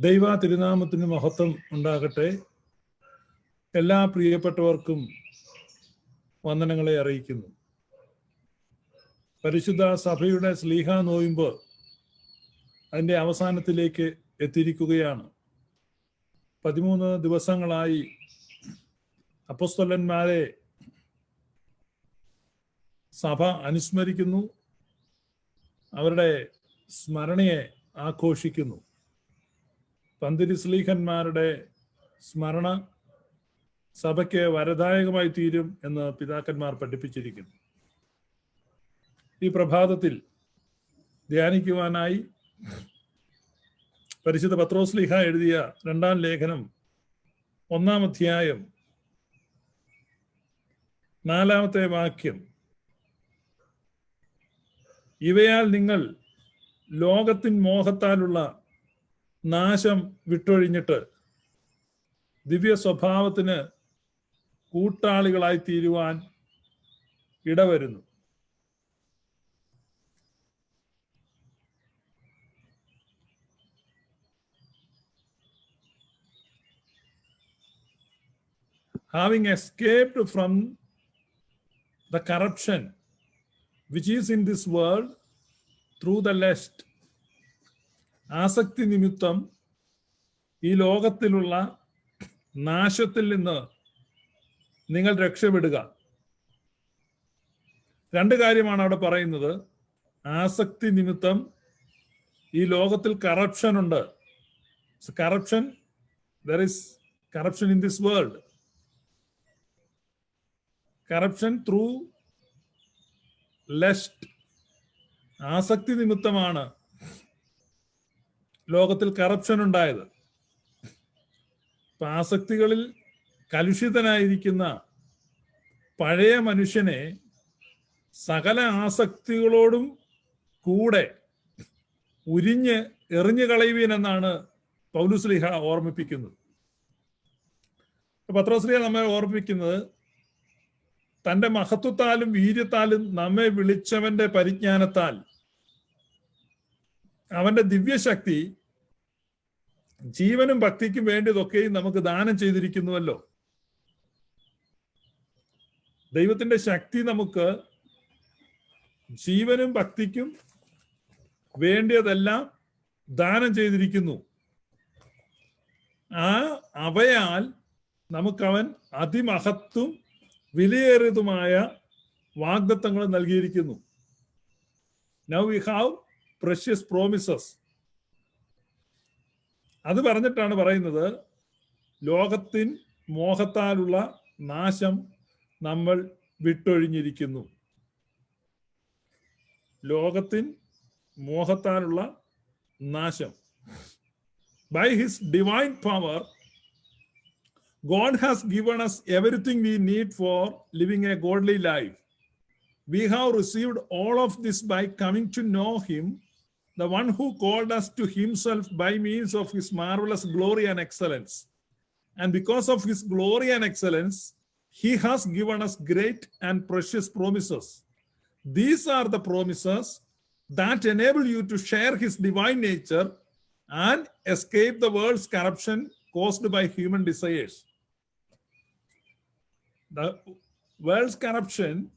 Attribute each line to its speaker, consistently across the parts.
Speaker 1: ദൈവ തിരുനാമത്തിന് മഹത്വം ഉണ്ടാകട്ടെ. എല്ലാ പ്രിയപ്പെട്ടവർക്കും വന്ദനങ്ങളെ അറിയിക്കുന്നു. പരിശുദ്ധ സഭയുടെ സ്ലീഹ നോയിമ്പ് അതിന്റെ അവസാനത്തിലേക്ക് എത്തിയിരിക്കുകയാണ്. പതിമൂന്ന് ദിവസങ്ങളായി അപ്പസ്തൊല്ലന്മാരെ സഭ അനുസ്മരിക്കുന്നു. അവരുടെ സ്മരണയെ ആഘോഷിക്കുന്നു. പന്തിരി സ്ലീഹന്മാരുടെ സ്മരണ സഭയ്ക്ക് വരദായകമായി തീരും എന്ന് പിതാക്കന്മാർ പഠിപ്പിച്ചിരിക്കുന്നു. ഈ പ്രഭാതത്തിൽ ധ്യാനിക്കുവാനായി പരിശുദ്ധ പത്രോസ്ലിഹ എഴുതിയ രണ്ടാം ലേഖനം ഒന്നാം അധ്യായം നാലാമത്തെ വാക്യം. ഇവയാൽ നിങ്ങൾ ലോകത്തിൻ മോഹത്താലുള്ള നാശം വിട്ടൊഴിഞ്ഞിട്ട് ദിവ്യ സ്വഭാവത്തിന് കൂട്ടാളികളായി തീരുവാൻ ഇടവരുന്നു having escaped from the corruption which is in this world through the lust ആസക്തി നിമിത്തം ഈ ലോകത്തിലുള്ള നാശത്തിൽ നിന്ന് നിങ്ങൾ രക്ഷപ്പെടുക. രണ്ട് കാര്യമാണ് അവിടെ പറയുന്നത്. ആസക്തി നിമിത്തം ഈ ലോകത്തിൽ കറപ്ഷൻ ഉണ്ട്. Corruption there is corruption in this world corruption through lust ആസക്തി നിമിത്തമാണ് ലോകത്തിൽ കറപ്ഷൻ ഉണ്ടായത്. ആസക്തികളിൽ കലുഷിതനായിരിക്കുന്ന പഴയ മനുഷ്യനെ സകല ആസക്തികളോടും കൂടെ ഉരിഞ്ഞ് എറിഞ്ഞു കളയുവീൻ എന്നാണ് പൗലുസ്ലിഹ ഓർമ്മിപ്പിക്കുന്നത്. പത്രോസ്ലിഹ നമ്മെ ഓർമ്മിപ്പിക്കുന്നത് തന്റെ മഹത്വത്താലും വീര്യത്താലും നമ്മെ വിളിച്ചവന്റെ പരിജ്ഞാനത്താൽ അവന്റെ ദിവ്യശക്തി ജീവനും ഭക്തിക്കും വേണ്ടിയതൊക്കെയും നമുക്ക് ദാനം ചെയ്തിരിക്കുന്നുവല്ലോ. ദൈവത്തിന്റെ ശക്തി നമുക്ക് ജീവനും ഭക്തിക്കും വേണ്ടിയതെല്ലാം ദാനം ചെയ്തിരിക്കുന്നു. ആ അവയാൽ നമുക്കവൻ അതിമഹത്തും വിലയേറിയതുമായ വാഗ്ദത്തങ്ങൾ നൽകിയിരിക്കുന്നു. Now we have precious promises അത് പറഞ്ഞിട്ടാണ് പറയുന്നത് ലോകത്തിൻ മോഹത്താലുള്ള നാശം നമ്മൾ വിട്ടൊഴിഞ്ഞിരിക്കുന്നു ലോകത്തിൻ മോഹത്താലുള്ള നാശം by his divine power God has given us everything we need for living a godly life. We have received all of this by coming to know Him, the one who called us to Himself by means of His marvelous glory and excellence. And because of His glory and excellence, He has given us great and precious promises. These are the promises that enable you to share His divine nature and escape the world's corruption caused by human desires. The world's corruption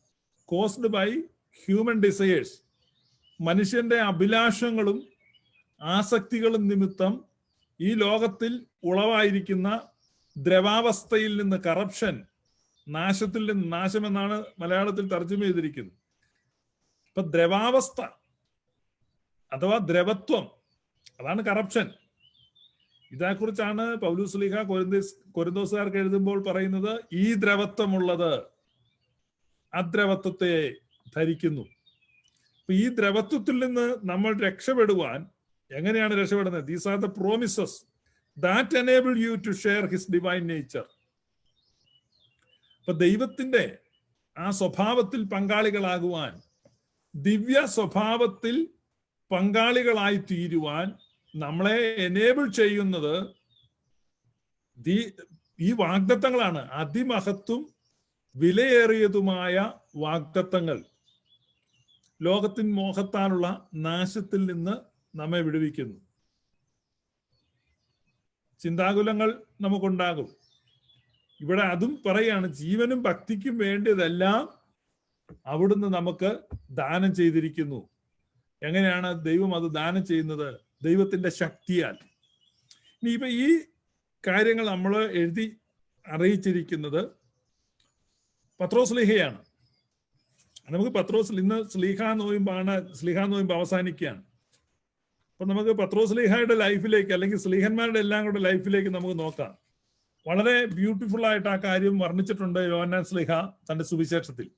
Speaker 1: caused by human desires. മനുഷ്യന്റെ അഭിലാഷങ്ങളും ആസക്തികളും നിമിത്തം ഈ ലോകത്തിൽ ഉളവായിരിക്കുന്ന ദ്രവാവസ്ഥയിൽ നിന്ന് corruption നാശത്തിൽ നിന്ന് നാശം എന്നാണ് മലയാളത്തിൽ തർജമ ചെയ്തിരിക്കുന്നത്. ഇപ്പൊ ദ്രവാവസ്ഥ അഥവാ ദ്രവത്വം അതാണ് കറപ്ഷൻ ഇതേക്കുറിച്ചാണ് പൗലൂസ്ലിഹ കൊരിന്തോസ് കൊരിന്തോസുകാർക്ക് എഴുതുമ്പോൾ പറയുന്നത് ഈ ദ്രവത്വമുള്ളത് അദ്രവത്വത്തെ ധരിക്കുന്നു. അപ്പൊ ഈ ദ്രവത്വത്തിൽ നിന്ന് നമ്മൾ രക്ഷപ്പെടുവാൻ എങ്ങനെയാണ് രക്ഷപ്പെടുന്നത്? These are the promises that enable you to share his divine nature അപ്പൊ ദൈവത്തിന്റെ ആ സ്വഭാവത്തിൽ പങ്കാളികളാകുവാൻ ദിവ്യ സ്വഭാവത്തിൽ പങ്കാളികളായി തീരുവാൻ നമ്മളെ എനേബിൾ ചെയ്യുന്നത് ഈ വാഗ്ദത്തങ്ങളാണ്. അതിമഹത്വം വിലയേറിയതുമായ വാഗ്ദത്തങ്ങൾ. ലോകത്തിൻ മോഹത്താലുള്ള നാശത്തിൽ നിന്ന് നമ്മെ വിടുവിക്കുന്നു. ചിന്താകുലങ്ങൾ നമുക്കുണ്ടാകും. ഇവിടെ അതും പറയാണ് ജീവനും ഭക്തിക്കും വേണ്ടിയതെല്ലാം അവിടുന്ന് നമുക്ക് ദാനം ചെയ്തിരിക്കുന്നു. എങ്ങനെയാണ് ദൈവം അത് ദാനം ചെയ്യുന്നത്? ദൈവത്തിന്റെ ശക്തിയാൽ. ഇനി ഇപ്പൊ ഈ കാര്യങ്ങൾ നമ്മൾ എഴുതി അറിയിച്ചിരിക്കുന്നത് പത്രോസ്ലിഹയാണ് നമുക്ക് പത്രോസ് ഇന്ന് സ്ലീഹ നോയിമ്പാണ് സ്ലീഹ നോയിമ്പ് അവസാനിക്കുകയാണ്. അപ്പൊ നമുക്ക് പത്രോസ് സ്ലീഹയുടെ ലൈഫിലേക്ക് അല്ലെങ്കിൽ സ്ലീഹന്മാരുടെ എല്ലാം കൂടെ ലൈഫിലേക്ക് നമുക്ക് നോക്കാം. വളരെ ബ്യൂട്ടിഫുൾ ആയിട്ട് ആ കാര്യം വർണിച്ചിട്ടുണ്ട് യോന സ്ലീഹ തന്റെ സുവിശേഷത്തിൽ.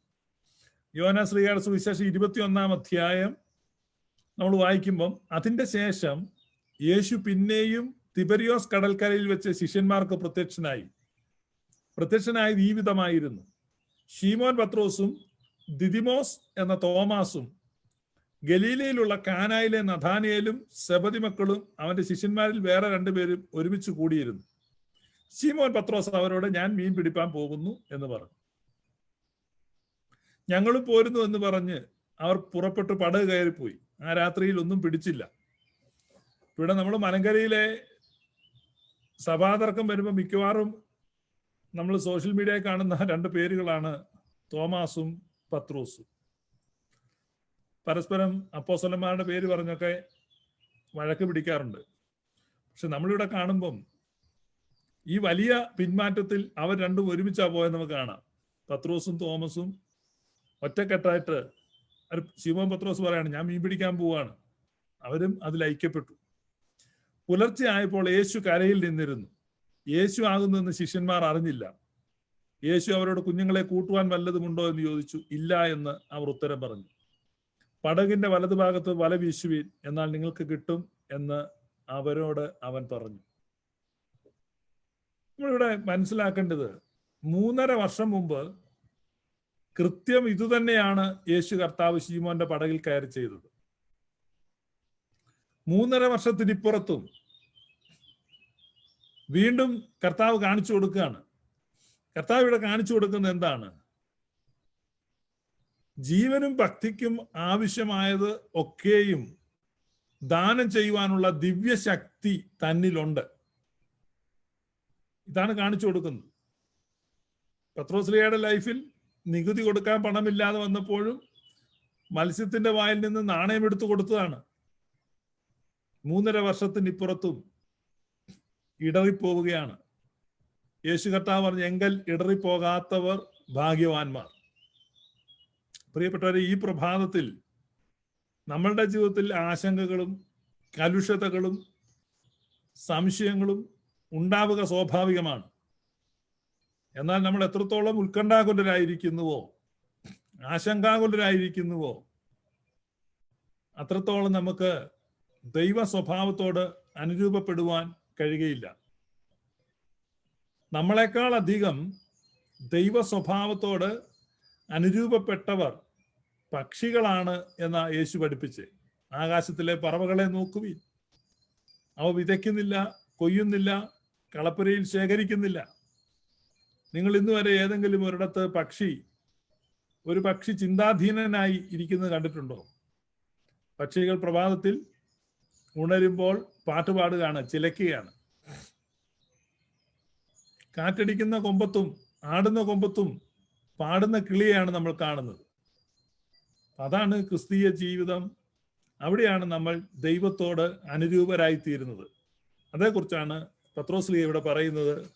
Speaker 1: യോന സ്ലീഹയുടെ സുവിശേഷം ഇരുപത്തി ഒന്നാം അധ്യായം നമ്മൾ വായിക്കുമ്പം അതിന്റെ ശേഷം യേശു പിന്നെയും തിബരിയോസ് കടൽക്കരയിൽ വെച്ച് ശിഷ്യന്മാർക്ക് പ്രത്യക്ഷനായി. പ്രത്യക്ഷനായത് ഈ വിധമായിരുന്നു. ഷീമോൻ പത്രോസും ദിദിമോസ് എന്ന തോമാസും ഗലീലയിലുള്ള കാനായിലെ നഥാനിയലും സെബതി മക്കളും അവന്റെ ശിഷ്യന്മാരിൽ വേറെ രണ്ടുപേരും ഒരുമിച്ച് കൂടിയിരുന്നു. ഷീമോൻ പത്രോസ് അവരോട് ഞാൻ മീൻ പിടിപ്പാൻ പോകുന്നു എന്ന് പറഞ്ഞു. ഞങ്ങളും പോരുന്നു എന്ന് പറഞ്ഞ് അവർ പുറപ്പെട്ട് പടക് കയറിപ്പോയി. ആ രാത്രിയിൽ ഒന്നും പിടിച്ചില്ല. ഇവിടെ നമ്മൾ മലങ്കരയിലെ സഭാതർക്കം വരുമ്പോൾ മിക്കവാറും നമ്മൾ സോഷ്യൽ മീഡിയയിൽ കാണുന്ന രണ്ട് പേരുകളാണ് തോമാസും പത്രോസും. പരസ്പരം അപ്പോസലന്മാരുടെ പേര് പറഞ്ഞൊക്കെ വഴക്ക് പിടിക്കാറുണ്ട്. പക്ഷെ നമ്മളിവിടെ കാണുമ്പം ഈ വലിയ പിന്മാറ്റത്തിൽ അവർ രണ്ടും ഒരുമിച്ചാ പോയെന്ന് നമുക്ക് കാണാം. പത്രോസും തോമസും ഒറ്റക്കെട്ടായിട്ട് ശിവൻ പത്രോസ് പറയാണ് ഞാൻ മീൻ പിടിക്കാൻ പോവാണ്. അവരും അതിൽ ഐക്യപ്പെട്ടു. പുലർച്ചെ ആയപ്പോൾ യേശു കരയിൽ നിന്നിരുന്നു. യേശു ആകുന്നെന്ന് ശിഷ്യന്മാർ അറിഞ്ഞില്ല. യേശു അവരോട് കുഞ്ഞുങ്ങളെ കൂട്ടുവാൻ വല്ലതുമുണ്ടോ എന്ന് ചോദിച്ചു ഇല്ല എന്ന് അവർ ഉത്തരം പറഞ്ഞു. പടകിന്റെ വലതുഭാഗത്ത് വല വീശുവീൻ എന്നാൽ നിങ്ങൾക്ക് കിട്ടും എന്ന് അവരോട് അവൻ പറഞ്ഞു. നമ്മളിവിടെ മനസ്സിലാക്കേണ്ടത് മൂന്നര വർഷം മുമ്പ് കൃത്യം ഇതുതന്നെയാണ് യേശു കർത്താവ് ശീമോന്റെ പടകിൽ കയറി ചെയ്തത്. മൂന്നര വർഷത്തിനിപ്പുറത്തും വീണ്ടും കർത്താവ് കാണിച്ചു കൊടുക്കുകയാണ്. കർത്താവ് ഇവിടെ കാണിച്ചു കൊടുക്കുന്നത് എന്താണ്? ജീവനും ഭക്തിക്കും ആവശ്യമായത് ഒക്കെയും ദാനം ചെയ്യുവാനുള്ള ദിവ്യശക്തി തന്നിലുണ്ട്. ഇതാണ് കാണിച്ചു കൊടുക്കുന്നത്. പത്രോസ്ലിയയുടെ ലൈഫിൽ നികുതി കൊടുക്കാൻ പണമില്ലാതെ വന്നപ്പോഴും മത്സ്യത്തിന്റെ വായിൽ നിന്ന് നാണയം എടുത്തു കൊടുത്തതാണ്. മൂന്നര വർഷത്തിനിപ്പുറത്തും ഇടറിപ്പോവുകയാണ്. യേശു കർത്താവ് പറഞ്ഞു എങ്കൽ ഇടറിപ്പോകാത്തവർ ഭാഗ്യവാന്മാർ. പ്രിയപ്പെട്ടവരെ ഈ പ്രഭാതത്തിൽ നമ്മളുടെ ജീവിതത്തിൽ ആശങ്കകളും കലുഷതകളും സംശയങ്ങളും ഉണ്ടാവുക സ്വാഭാവികമാണ്. എന്നാൽ നമ്മൾ എത്രത്തോളം ഉത്കണ്ഠാകുലരായിരിക്കുന്നുവോ ആശങ്കാകുലരായിരിക്കുന്നുവോ അത്രത്തോളം നമുക്ക് ദൈവ സ്വഭാവത്തോട് അനുരൂപപ്പെടുവാൻ കഴിയുകയില്ല. നമ്മളെക്കാൾ അധികം ദൈവ സ്വഭാവത്തോട് അനുരൂപപ്പെട്ടവർ പക്ഷികളാണ് എന്ന യേശു പഠിപ്പിച്ച്. ആകാശത്തിലെ പറവകളെ നോക്കുവിൻ. അവ വിതയ്ക്കുന്നില്ല കൊയ്യുന്നില്ല കളപ്പുരയിൽ ശേഖരിക്കുന്നില്ല. നിങ്ങൾ ഇന്ന് വരെ ഏതെങ്കിലും ഒരിടത്ത് പക്ഷി ഒരു പക്ഷി ചിന്താധീനനായി ഇരിക്കുന്നത് കണ്ടിട്ടുണ്ടോ? പക്ഷികൾ പ്രഭാതത്തിൽ ഉണരുമ്പോൾ പാട്ടുപാടുകയാണ് ചിലക്കുകയാണ് കാറ്റടിക്കുന്ന കൊമ്പത്തും ആടുന്ന കൊമ്പത്തും പാടുന്ന കിളിയാണ് നമ്മൾ കാണുന്നത്. അതാണ് ക്രിസ്തീയ ജീവിതം. അവിടെയാണ് നമ്മൾ ദൈവത്തോട് അനുരൂപരായി തീരുന്നത് അതേക്കുറിച്ചാണ് പത്രോസ്ലി ഇവിടെ പറയുന്നത്.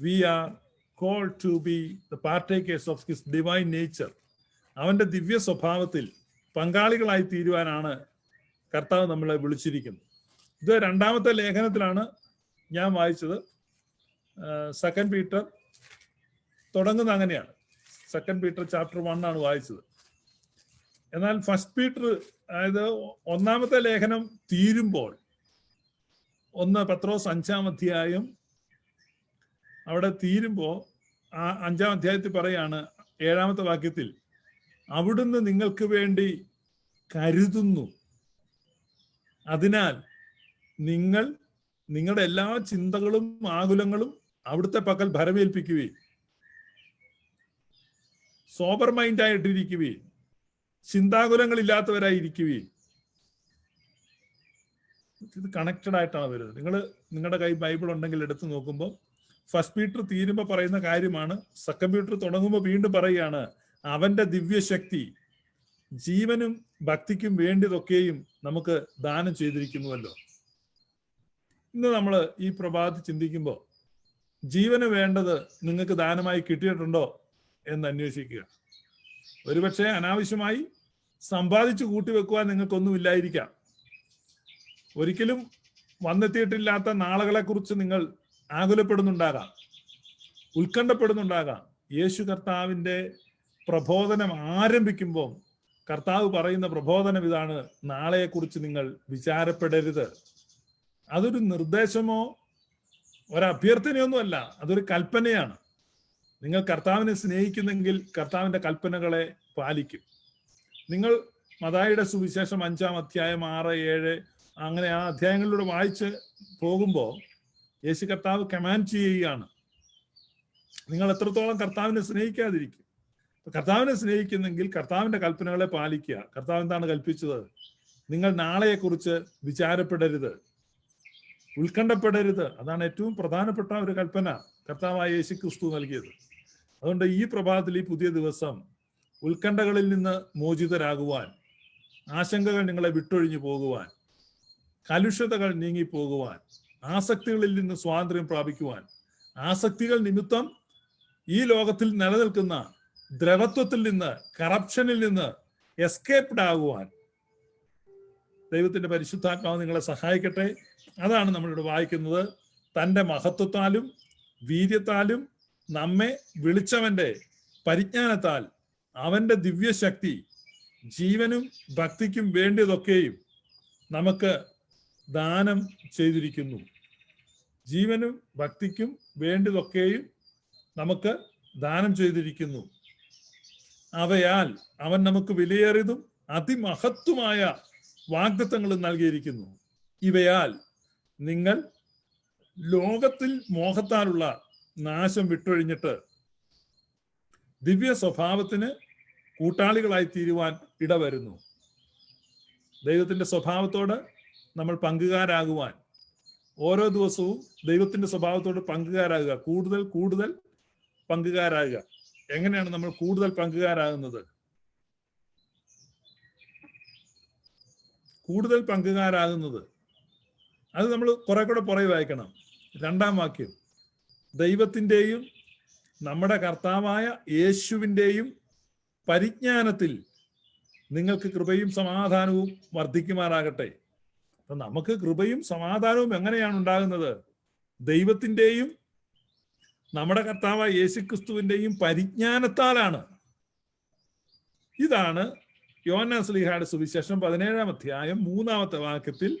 Speaker 1: We are call to be the partakers of his divine nature അവന്റെ ദിവ്യ സ്വഭാവത്തിൽ പങ്കാളികളായി തീരുവാനാണ് കർത്താവ് നമ്മളെ വിളിച്ചിരിക്കുന്നത്. ഇത് രണ്ടാമത്തെ ലേഖനത്തിലാണ് ഞാൻ വായിച്ചത്. സെക്കൻഡ് പീറ്റർ തുടങ്ങുന്ന അങ്ങനെയാണ്. സെക്കൻഡ് പീറ്റർ ചാപ്റ്റർ വൺ ആണ് വായിച്ചത്. എന്നാൽ ഫസ്റ്റ് പീറ്റർ അതായത് ഒന്നാമത്തെ ലേഖനം തീരുമ്പോൾ ഒന്ന് പത്രോസ് അഞ്ചാം അധ്യായം അവിടെ തീരുമ്പോൾ ആ അഞ്ചാം അധ്യായത്തിൽ പറയാണ് ഏഴാമത്തെ വാക്യത്തിൽ അവിടുന്ന് നിങ്ങൾക്ക് വേണ്ടി കരുതുന്നു. അതിനാൽ നിങ്ങൾ നിങ്ങളുടെ എല്ലാ ചിന്തകളും ആകുലങ്ങളും അവിടുത്തെ പക്കൽ ഭരമേൽപ്പിക്കുകയും സോബർ മൈൻഡ് ആയിട്ടിരിക്കുകയും ചിന്താകുലങ്ങളില്ലാത്തവരായി ഇരിക്കുകയും ഇത് കണക്റ്റഡ് ആയിട്ടാണ് വരുന്നത്. നിങ്ങൾ നിങ്ങളുടെ കൈ ബൈബിൾ ഉണ്ടെങ്കിൽ എടുത്തു നോക്കുമ്പോൾ ഫസ്റ്റ് പീറ്റർ തീരുമ്പോൾ പറയുന്ന കാര്യമാണ് സെക്കൻഡ് പീറ്റർ തുടങ്ങുമ്പോൾ വീണ്ടും പറയുകയാണ് അവന്റെ ദിവ്യശക്തി ജീവനും ഭക്തിക്കും വേണ്ടിയതൊക്കെയും നമുക്ക് ദാനം ചെയ്തിരിക്കുന്നുവല്ലോ. ഇന്ന് നമ്മൾ ഈ പ്രഭാതി ചിന്തിക്കുമ്പോൾ ജീവന് വേണ്ടത് നിങ്ങൾക്ക് ദാനമായി കിട്ടിയിട്ടുണ്ടോ എന്ന് അന്വേഷിക്കുക. ഒരുപക്ഷെ അനാവശ്യമായി സമ്പാദിച്ചു കൂട്ടിവെക്കുവാൻ നിങ്ങൾക്കൊന്നും ഇല്ലായിരിക്കാം. ഒരിക്കലും വന്നെത്തിയിട്ടില്ലാത്ത നാളുകളെ കുറിച്ച് നിങ്ങൾ ആകുലപ്പെടുന്നുണ്ടാകാം ഉത്കണ്ഠപ്പെടുന്നുണ്ടാകാം. യേശു കർത്താവിന്റെ പ്രബോധനം ആരംഭിക്കുമ്പോൾ കർത്താവ് പറയുന്ന പ്രബോധനം ഇതാണ് നാളെയെക്കുറിച്ച് നിങ്ങൾ വിചാരപ്പെടരുത്. അതൊരു നിർദ്ദേശമോ ഒരഭ്യർത്ഥനയൊന്നുമല്ല അതൊരു കൽപ്പനയാണ്. നിങ്ങൾ കർത്താവിനെ സ്നേഹിക്കുന്നെങ്കിൽ കർത്താവിന്റെ കൽപ്പനകളെ പാലിക്കും. നിങ്ങൾ മതായിയുടെ സുവിശേഷം അഞ്ചാം അധ്യായം ആറ് ഏഴ് അങ്ങനെ ആ അധ്യായങ്ങളിലൂടെ വായിച്ച് പോകുമ്പോൾ യേശു കർത്താവ് കമാൻഡ് ചെയ്യുകയാണ്. നിങ്ങൾ എത്രത്തോളം കർത്താവിനെ സ്നേഹിക്കാതിരിക്കും. കർത്താവിനെ സ്നേഹിക്കുന്നെങ്കിൽ കർത്താവിന്റെ കൽപ്പനകളെ പാലിക്കുക. കർത്താവ് എന്താണ് കൽപ്പിച്ചത്? നിങ്ങൾ നാളെയെക്കുറിച്ച് വിചാരപ്പെടരുത്. ഉത്കണ്ഠപ്പെടരുത്. അതാണ് ഏറ്റവും പ്രധാനപ്പെട്ട ഒരു കൽപ്പന കർത്താവായ യേശു ക്രിസ്തു നൽകിയത്. അതുകൊണ്ട് ഈ പ്രഭാതത്തിൽ ഈ പുതിയ ദിവസം ഉത്കണ്ഠകളിൽ നിന്ന് മോചിതരാകുവാൻ ആശങ്കകൾ നിങ്ങളെ വിട്ടൊഴിഞ്ഞു പോകുവാൻ കലുഷതകൾ നീങ്ങിപ്പോകുവാൻ ആസക്തികളിൽ നിന്ന് സ്വാതന്ത്ര്യം പ്രാപിക്കുവാൻ ആസക്തികൾ നിമിത്തം ഈ ലോകത്തിൽ നിലനിൽക്കുന്ന ദ്രവത്വത്തിൽ നിന്ന് കറപ്ഷനിൽ നിന്ന് എസ്കേപ്ഡ് ആകുവാൻ ദൈവത്തിന്റെ പരിശുദ്ധാത്മാവ് നിങ്ങളെ സഹായിക്കട്ടെ. അതാണ് നമ്മളിവിടെ വായിക്കുന്നത്. തന്റെ മഹത്വത്താലും വീര്യത്താലും നമ്മെ വിളിച്ചവന്റെ പരിജ്ഞാനത്താൽ അവന്റെ ദിവ്യശക്തി ജീവനും ഭക്തിക്കും വേണ്ടിയതൊക്കെയും നമുക്ക് ദാനം ചെയ്തിരിക്കുന്നു. ജീവനും ഭക്തിക്കും വേണ്ടിയതൊക്കെയും നമുക്ക് ദാനം ചെയ്തിരിക്കുന്നു. അവയാൽ അവൻ നമുക്ക് വിലയേറിയതും അതിമഹത്വമായ വാഗ്ദത്തങ്ങളും നൽകിയിരിക്കുന്നു. ഇവയാൽ നിങ്ങൾ ലോകത്തിൽ മോഹത്താലുള്ള നാശം വിട്ടൊഴിഞ്ഞിട്ട് ദിവ്യ സ്വഭാവത്തിന് കൂട്ടാളികളായി തീരുവാൻ ഇടവരുന്നു. ദൈവത്തിന്റെ സ്വഭാവത്തോട് നമ്മൾ പങ്കുകാരാകുവാൻ ഓരോ ദിവസവും ദൈവത്തിന്റെ സ്വഭാവത്തോട് പങ്കുകാരാകുക. കൂടുതൽ കൂടുതൽ പങ്കുകാരാകുക. എങ്ങനെയാണ് നമ്മൾ കൂടുതൽ പങ്കുകാരാകുന്നത്? കൂടുതൽ പങ്കുകാരാകുന്നത്. അത് നമ്മൾ കുറെ കൂടെ പുറകെ വായിക്കണം. രണ്ടാം വാക്യം. ദൈവത്തിന്റെയും നമ്മുടെ കർത്താവായ യേശുവിന്റെയും പരിജ്ഞാനത്തിൽ നിങ്ങൾക്ക് കൃപയും സമാധാനവും വർദ്ധിക്കുമാറാകട്ടെ. അപ്പൊ നമുക്ക് കൃപയും സമാധാനവും എങ്ങനെയാണ് ഉണ്ടാകുന്നത്? ദൈവത്തിന്റെയും നമ്മുടെ കർത്താവായ യേശുക്രിസ്തുവിന്റെയും പരിജ്ഞാനത്താലാണ്. ഇതാണ് യോന സ്ലിഹായുടെ സുവിശേഷം പതിനേഴാം അധ്യായം മൂന്നാമത്തെ വാക്യത്തിൽ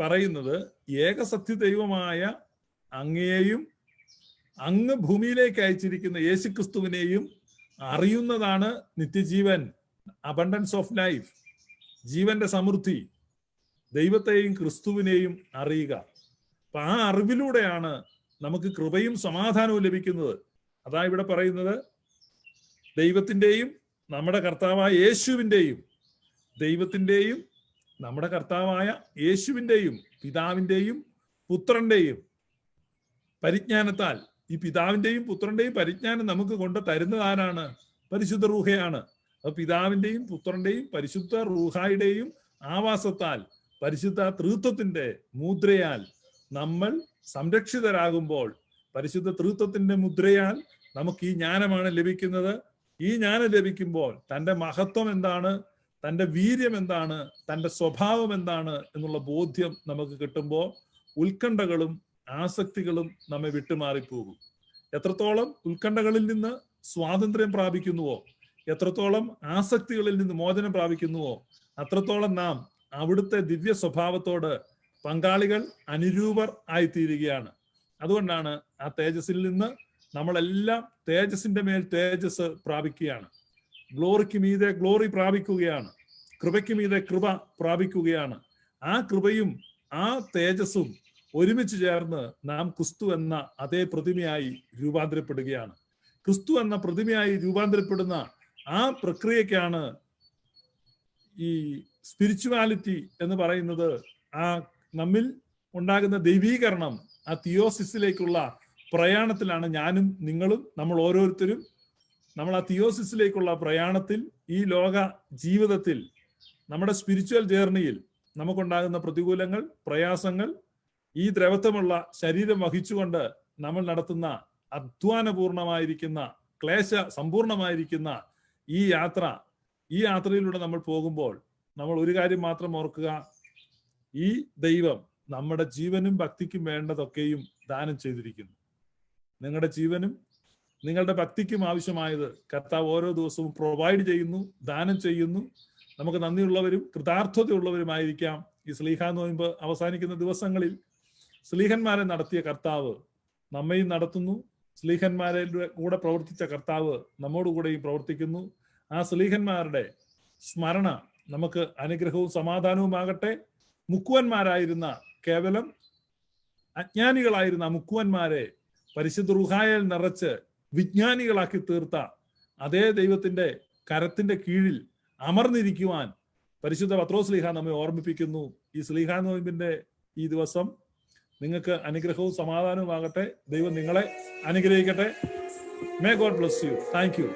Speaker 1: പറയുന്നത് ഏകസത്യ ദൈവമായ അങ്ങയെയും അങ്ങ് ഭൂമിയിലേക്ക് അയച്ചിരിക്കുന്ന യേശുക്രിസ്തുവിനെയും അറിയുന്നതാണ് നിത്യജീവൻ അബണ്ടൻസ് ഓഫ് ലൈഫ് ജീവന്റെ സമൃദ്ധി ദൈവത്തെയും ക്രിസ്തുവിനെയും അറിയുക. അപ്പൊ ആ അറിവിലൂടെയാണ് നമുക്ക് കൃപയും സമാധാനവും ലഭിക്കുന്നത്. അതാ ഇവിടെ പറയുന്നത് ദൈവത്തിന്റെയും നമ്മുടെ കർത്താവായ യേശുവിന്റെയും ദൈവത്തിന്റെയും നമ്മുടെ കർത്താവായ യേശുവിന്റെയും പിതാവിന്റെയും പുത്രന്റെയും പരിജ്ഞാനത്താൽ ഈ പിതാവിന്റെയും പുത്രന്റെയും പരിജ്ഞാനം നമുക്ക് കൊണ്ട് തരുന്നത് ആരാണ്? പരിശുദ്ധ റൂഹയാണ്. അപ്പൊ പിതാവിന്റെയും പുത്രന്റെയും പരിശുദ്ധ റൂഹായുടെയും ആവാസത്താൽ പരിശുദ്ധ തൃത്വത്തിന്റെ മുദ്രയാൽ നമ്മൾ സംരക്ഷിതരാകുമ്പോൾ പരിശുദ്ധ തൃത്വത്തിന്റെ മുദ്രയാൽ നമുക്ക് ഈ ജ്ഞാനമാണ് ലഭിക്കുന്നത്. ഈ ജ്ഞാനം ലഭിക്കുമ്പോൾ തന്റെ മഹത്വം എന്താണ്? തന്റെ വീര്യം എന്താണ്? തന്റെ സ്വഭാവം എന്താണ്? എന്നുള്ള ബോധ്യം നമുക്ക് കിട്ടുമ്പോൾ ഉത്കണ്ഠകളും ആസക്തികളും നമ്മെ വിട്ടുമാറിപ്പോകും. എത്രത്തോളം ഉത്കണ്ഠകളിൽ നിന്ന് സ്വാതന്ത്ര്യം പ്രാപിക്കുന്നുവോ? എത്രത്തോളം ആസക്തികളിൽ നിന്ന് മോചനം പ്രാപിക്കുന്നുവോ? അത്രത്തോളം നാം അവിടുത്തെ ദിവ്യ സ്വഭാവത്തോട് പങ്കാളികൾ അനുരൂപർ ആയിത്തീരുകയാണ്. അതുകൊണ്ടാണ് ആ തേജസ്സിൽ നിന്ന് നമ്മളെല്ലാം തേജസിന്റെ മേൽ തേജസ് പ്രാപിക്കുകയാണ്. ഗ്ലോറിക്ക് മീതെ ഗ്ലോറി പ്രാപിക്കുകയാണ്. കൃപയ്ക്ക് മീതെ കൃപ പ്രാപിക്കുകയാണ്. ആ കൃപയും ആ തേജസ്സും ഒരുമിച്ച് ചേർന്ന് നാം ക്രിസ്തു എന്ന അതേ പ്രതിമയായി രൂപാന്തരപ്പെടുകയാണ്. ക്രിസ്തു എന്ന പ്രതിമയായി രൂപാന്തരപ്പെടുന്ന ആ പ്രക്രിയക്കാണ് ഈ സ്പിരിച്വാലിറ്റി എന്ന് പറയുന്നത് ആ നമ്മിൽ ഉണ്ടാകുന്ന ദൈവീകരണം ആ തിയോസിസിലേക്കുള്ള പ്രയാണത്തിലാണ് ഞാനും നിങ്ങളും നമ്മൾ ഓരോരുത്തരും നമ്മൾ ആ തിയോസിസിലേക്കുള്ള പ്രയാണത്തിൽ ഈ ലോക ജീവിതത്തിൽ നമ്മുടെ സ്പിരിച്വൽ ജേർണിയിൽ നമുക്കുണ്ടാകുന്ന പ്രതികൂലങ്ങൾ പ്രയാസങ്ങൾ ഈ ദ്രവത്വമുള്ള ശരീരം വഹിച്ചുകൊണ്ട് നമ്മൾ നടത്തുന്ന അധ്വാനപൂർണമായിരിക്കുന്ന ക്ലേശ സമ്പൂർണമായിരിക്കുന്ന ഈ യാത്ര ഈ യാത്രയിലൂടെ നമ്മൾ പോകുമ്പോൾ നമ്മൾ ഒരു കാര്യം മാത്രം ഓർക്കുക. ഈ ദൈവം നമ്മുടെ ജീവനും ഭക്തിക്കും വേണ്ടതൊക്കെയും ദാനം ചെയ്തിരിക്കുന്നു. നിങ്ങളുടെ ജീവനും നിങ്ങളുടെ ഭക്തിക്കും ആവശ്യമായത് കർത്താവ് ഓരോ ദിവസവും പ്രൊവൈഡ് ചെയ്യുന്നു ദാനം ചെയ്യുന്നു. നമുക്ക് നന്ദിയുള്ളവരും കൃതാർത്ഥതയുള്ളവരുമായിരിക്കാം. ഈ സ്ലീഹ നോയമ്പ് അവസാനിക്കുന്ന ദിവസങ്ങളിൽ സ്ലീഹന്മാരെ നടത്തിയ കർത്താവ് നമ്മയും നടത്തുന്നു. സ്ലീഹന്മാരെ കൂടെ പ്രവർത്തിച്ച കർത്താവ് നമ്മോടുകൂടെയും പ്രവർത്തിക്കുന്നു. ആ സ്ലീഹന്മാരുടെ സ്മരണ നമുക്ക് അനുഗ്രഹവും സമാധാനവുമാകട്ടെ. മുക്കുവന്മാരായിരുന്ന കേവലം അജ്ഞാനികളായിരുന്ന മുക്കുവന്മാരെ പരിശുദ്ധ റുഹായൽ നിറച്ച് വിജ്ഞാനികളാക്കി തീർത്ത അതേ ദൈവത്തിന്റെ കരത്തിന്റെ കീഴിൽ അമർന്നിരിക്കുവാൻ പരിശുദ്ധ പത്രോ സ്ലീഹ നമ്മെ ഓർമ്മിപ്പിക്കുന്നു. ഈ സ്ലീഹ നോയമ്പിന്റെ ഈ ദിവസം നിങ്ങൾക്ക് അനുഗ്രഹവും സമാധാനവും ആകട്ടെ. ദൈവം നിങ്ങളെ അനുഗ്രഹിക്കട്ടെ. May God bless you thank you